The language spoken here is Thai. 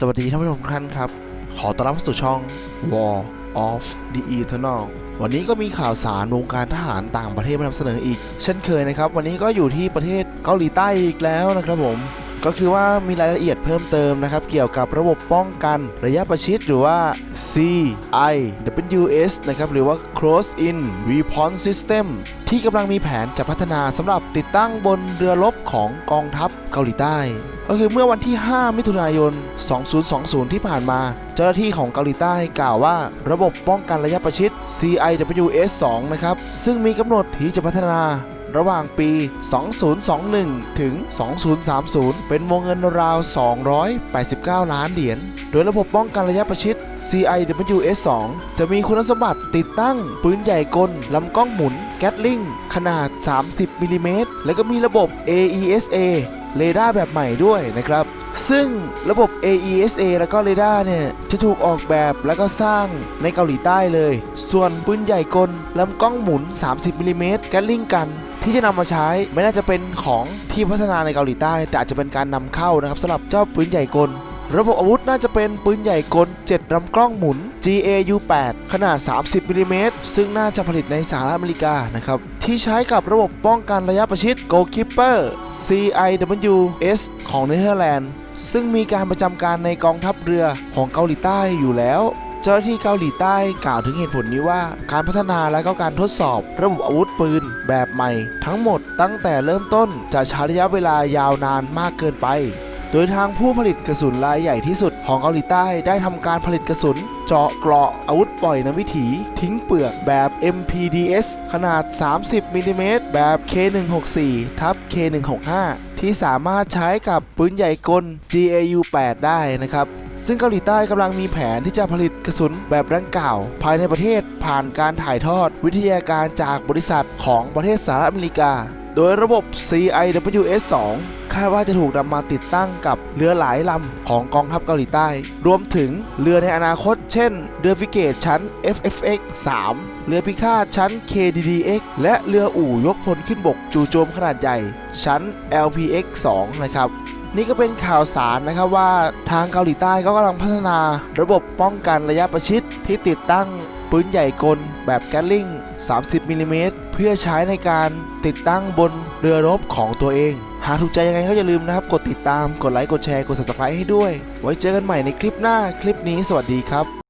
สวัสดีท่านผู้ชมทุกท่านครับ ขอต้อนรับสู่ช่อง War of the Eternal วันนี้ก็มีข่าวสารวงการทหารต่างประเทศมานำเสนออีก เช่นเคยนะครับ วันนี้ก็อยู่ที่ประเทศเกาหลีใต้อีกแล้วนะครับผม ก็คือว่ามีรายละเอียดเพิ่มเติมนะครับ เกี่ยวกับระบบป้องกันระยะประชิดหรือว่า CIWS นะครับ หรือว่า Close In Response System ที่กำลังมีแผนจะพัฒนาสำหรับติดตั้งบนเรือรบของกองทัพเกาหลีใต้ ก็คือเมื่อวันที่ 5 มิถุนายน 2020 ที่ผ่านมา เจ้าหน้าที่ของเกาหลีใต้กล่าวว่า ระบบป้องกันระยะประชิด CIWS 2 นะครับ ซึ่งมีกำหนดที่จะพัฒนา ระหว่างปี 2021 ถึง 2030 เป็นวงเงินราว 289 ล้านเหรียญ โดยระบบป้องกันระยะประชิด CIWS 2 จะมีคุณสมบัติติดตั้ง ปืนใหญ่กล ลำกล้องหมุน แกตลิง ขนาด 30มิลลิเมตร และก็มีระบบ AESA เรดาร์แบบใหม่ด้วยนะครับ ซึ่งระบบ AESA แล้วก็เรดาร์เนี่ย จะถูกออกแบบแล้วก็สร้างในเกาหลีใต้เลย ส่วนปืนใหญ่กลลำกล้องหมุน 30มิลลิเมตรแกตลิงกัน ที่จะนำมาใช้ไม่น่าจะเป็นของที่พัฒนาในเกาหลีใต้ แต่อาจจะเป็นการนำเข้านะครับสำหรับเจ้าปืนใหญ่กล ระบบอาวุธน่าจะเป็นปืนใหญ่กล 7ลำกล้องหมุน GAU-8 ขนาด 30มิลลิเมตรซึ่งน่าจะผลิตในสหรัฐอเมริกานะครับที่ใช้กับระบบป้องกันระยะประชิด Goalkeeper CIWS ของเนเธอร์แลนด์ซึ่งมีการประจำการในกองทัพเรือของเกาหลีใต้อยู่แล้ว เจ้าหน้าที่เกาหลีใต้กล่าวถึงเหตุผลนี้ว่า การพัฒนาและก็การทดสอบ ระบบอาวุธปืน แบบใหม่ ทั้งหมดตั้งแต่เริ่มต้นจะใช้ระยะเวลายาวนานมากเกินไป โดยทางผู้ผลิตกระสุนรายใหญ่ที่สุดของเกาหลีใต้ได้ทำการผลิตกระสุน เจาะเกราะอาวุธปล่อยน้ำวิถี ทิ้งเปลือกแบบ MPDS ขนาด 30มิลลิเมตรแบบ K164 ทับ K165 ที่สามารถใช้กับปืนใหญ่กล GAU-8 ได้นะครับ ซึ่งเกาหลีใต้กำลังมีแผนที่จะผลิตกระสุนแบบดังกล่าว ภายในประเทศผ่านการถ่ายทอดวิทยาการจากบริษัทของประเทศสหรัฐอเมริกา โดยระบบ CIWS 2คาดว่าจะถูกนำมาติดตั้งกับเรือหลายลำของกองทัพเกาหลีใต้ รวมถึงเรือในอนาคต เช่น เรือฟิเกตชั้น FFX 3 เรือพิฆาตชั้น KDDX และเรืออู่ยกพลขึ้นบกจู่โจมขนาดใหญ่ ชั้น LPX 2 นะครับ นี่ก็เป็นข่าวสารนะครับว่าทางเกาหลีใต้ก็กำลังพัฒนาระบบป้องกันระยะประชิดที่ติดตั้งปืนใหญ่กลแบบแกลลิง30มิลลิเมตรเพื่อใช้ในการติดตั้งบนเรือรบของตัวเอง หากถูกใจยังไงก็อย่าลืมนะครับ กดติดตาม กดไลค์ กดแชร์ กด subscribe ให้ด้วย ไว้เจอกันใหม่ในคลิปหน้า คลิปนี้สวัสดีครับ